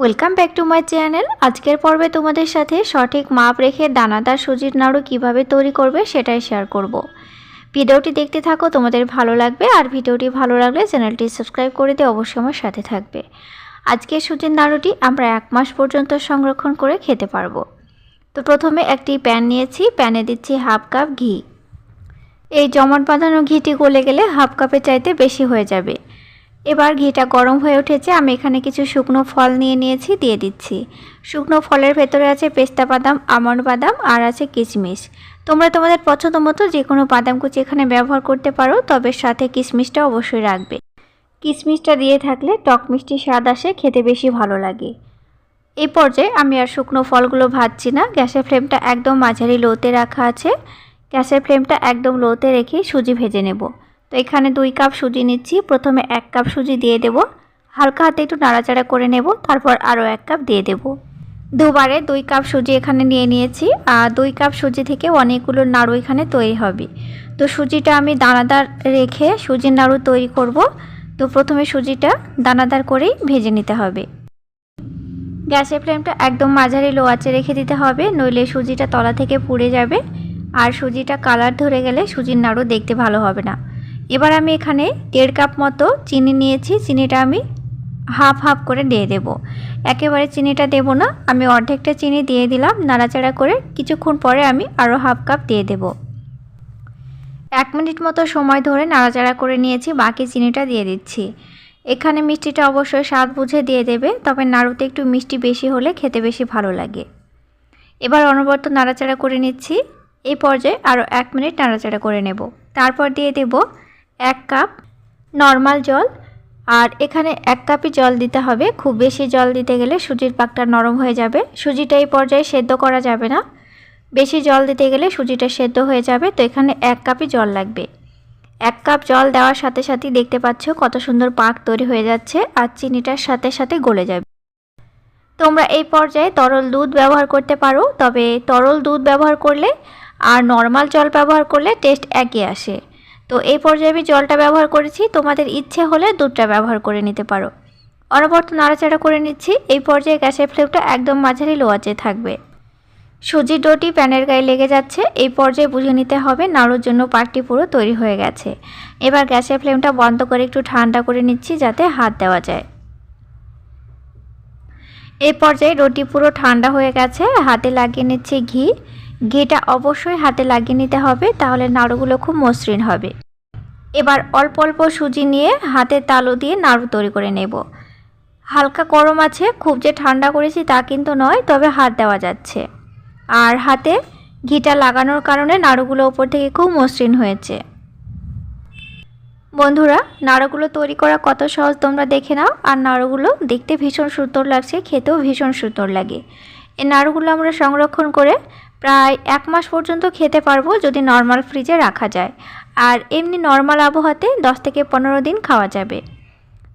Welcome back to my channel আজকের পর্বে তোমাদের সাথে সঠিক মাপ রেখে দানাদার সুজির নাড়ু কীভাবে তৈরি করবে সেটাই শেয়ার করব। ভিডিওটি দেখতে থাকো, তোমাদের ভালো লাগবে, আর ভিডিওটি ভালো লাগলে চ্যানেলটি সাবস্ক্রাইব করে দিয়ে অবশ্যই আমার সাথে থাকবে। আজকে সুজির নাড়ুটি আমরা এক মাস পর্যন্ত সংরক্ষণ করে খেতে পারব। তো প্রথমে একটি প্যান নিয়েছি প্যানে দিচ্ছি হাফ কাপ ঘি। এই জমাট বাঁধানো ঘিটি গলে গেলে হাফ কাপের চাইতে বেশি হয়ে যাবে। এবার ঘিটা গরম হয়ে উঠেছে, আমি এখানে কিছু শুকনো ফল নিয়ে নিয়েছি, দিয়ে দিচ্ছি। শুকনো ফলের ভেতরে আছে পেস্তা বাদাম, আমন্ড বাদাম আর আছে কিশমিশ। তোমরা তোমাদের পছন্দ মতো যে কোনো বাদাম কুচি এখানে ব্যবহার করতে পারো, তবে সাথে কিশমিশটা অবশ্যই রাখবে। কিশমিশটা দিয়ে থাকলে টক মিষ্টি স্বাদ আসে, খেতে বেশি ভালো লাগে। এই পর্যায়ে আমি আর শুকনো ফলগুলো ভাজছি না, গ্যাসের ফ্লেমটা একদম মাঝারি লোতে রাখা আছে। গ্যাসের ফ্লেমটা একদম লোতে রেখে সুজি ভেজে নেব। তো এখানে দুই কাপ সুজি নিচ্ছি। প্রথমে এক কাপ সুজি দিয়ে দেব। হালকা হাতে একটু নাড়াচাড়া করে নেব, তারপর আরও এক কাপ দিয়ে দেব। দুবারে দুই কাপ সুজি এখানে নিয়ে নিয়েছি। আর দুই কাপ সুজি থেকে অনেকগুলো নাড়ু এখানে তৈরি হবে। তো সুজিটা আমি দানাদার রেখে সুজির নাড়ু তৈরি করব। তো প্রথমে সুজিটা দানাদার করেই ভেজে নিতে হবে। গ্যাসের ফ্লেমটা একদম মাঝারি লো আঁচে রেখে দিতে হবে, নইলে সুজিটা তলা থেকে পুড়ে যাবে। আর সুজিটা কালার ধরে গেলে সুজির নাড়ু দেখতে ভালো হবে না। এবার আমি এখানে দেড় কাপ মতো চিনি নিয়েছি, চিনিটা আমি হাফ হাফ করে দিয়ে দেব। একেবারে চিনিটা দেব না, আমি অর্ধেকটা চিনি দিয়ে দিলাম, নাড়াচাড়া করে কিছুক্ষণ পরে আমি আরও হাফ কাপ দিয়ে দেব। এক মিনিট মতো সময় ধরে নাড়াচাড়া করে নিয়েছি, বাকি চিনিটা দিয়ে দিচ্ছি। এখানে মিষ্টিটা অবশ্যই স্বাদ বুঝে দিয়ে দেবে, তবে নাড়ুতে একটু মিষ্টি বেশি হলে খেতে বেশি ভালো লাগে। এবার অনবরত নাড়াচাড়া করে নিচ্ছি, এই পর্যায়ে আরও এক মিনিট নাড়াচাড়া করে নেব। তারপর দিয়ে দেব এক কাপ নর্মাল জল। আর এখানে এক কাপই জল দিতে হবে। খুব বেশি জল দিতে গেলে সুজির পাকটা নরম হয়ে যাবে। সুজিটা এই পর্যায়ে সেদ্ধ করা যাবে না। বেশি জল দিতে গেলে সুজিটা সেদ্ধ হয়ে যাবে। তো এখানে এক কাপই জল লাগবে। এক কাপ জল দেওয়ার সাথে সাথেই দেখতে পাচ্ছ কত সুন্দর পাক তৈরি হয়ে যাচ্ছে আর চিনিটার সাথে সাথে গলে যাবে। তোমরা এই পর্যায়ে তরল দুধ ব্যবহার করতে পারো। তবে তরল দুধ ব্যবহার করলে আর নর্মাল জল ব্যবহার করলে টেস্ট একই আসে। তো এই পর্যায়ে আমি জলটা ব্যবহার করেছি। তোমাদের ইচ্ছে হলে দুধটা ব্যবহার করে নিতে পারো। অনবরত নাড়াচাড়া করে নিচ্ছি। এই পর্যায়ে গ্যাসের ফ্লেমটা একদম মাঝারি লো আঁচে থাকবে। সুজির ডোটি প্যানের গায়ে লেগে যাচ্ছে। এই পর্যায়ে বুঝে নিতে হবে নাড়ুর জন্য পাকটি পুরো তৈরি হয়ে গেছে। এবার গ্যাসের ফ্লেমটা বন্ধ করে একটু ঠান্ডা করে নিচ্ছি যাতে হাত দেওয়া যায়। এই পর্যায়ে রুটি পুরো ঠান্ডা হয়ে গেছে। হাতে লাগিয়ে নিচ্ছি ঘি। ঘিটা অবশ্যই হাতে লাগিয়ে নিতে হবে, তাহলে নাড়ুগুলো খুব মসৃণ হবে। এবার অল্প অল্প সুজি নিয়ে হাতে তালু দিয়ে নাড়ু তৈরি করে নেব। হালকা গরম আছে, খুব যে ঠান্ডা করেছি তা কিন্তু নয়, তবে হাত দেওয়া যাচ্ছে। আর হাতে ঘিটা লাগানোর কারণে নাড়ুগুলো ওপর থেকে খুব মসৃণ হয়েছে। বন্ধুরা, নাড়ুগুলো তৈরি করা কত সহজ তোমরা দেখে নাও, আর নাড়ুগুলো দেখতে ভীষণ সুন্দর লাগছে, খেতেও ভীষণ সুন্দর লাগে। এই নাড়ুগুলো আমরা সংরক্ষণ করে প্রায় এক মাস পর্যন্ত খেতে পারব যদি নর্মাল ফ্রিজে রাখা যায়। আর এমনি নর্মাল আবহাওয়াতে দশ থেকে পনেরো দিন খাওয়া যাবে।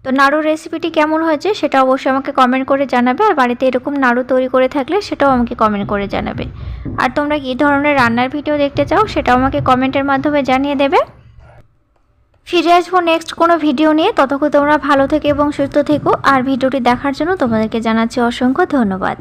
তো নাড়ুর রেসিপিটি কেমন হয়েছে সেটা অবশ্যই আমাকে কমেন্ট করে জানাবে। আর বাড়িতে এরকম নাড়ু তৈরি করে থাকলে সেটাও আমাকে কমেন্ট করে জানাবে। আর তোমরা কী ধরনের রান্নার ভিডিও দেখতে চাও সেটাও আমাকে কমেন্টের মাধ্যমে জানিয়ে দেবে। ফিরে আসব নেক্সট কোনো ভিডিও নিয়ে। ততক্ষণ তোমরা ভালো থেকে এবং সুস্থ থেকো। আর ভিডিওটি দেখার জন্য তোমাদেরকে জানাচ্ছি অসংখ্য ধন্যবাদ।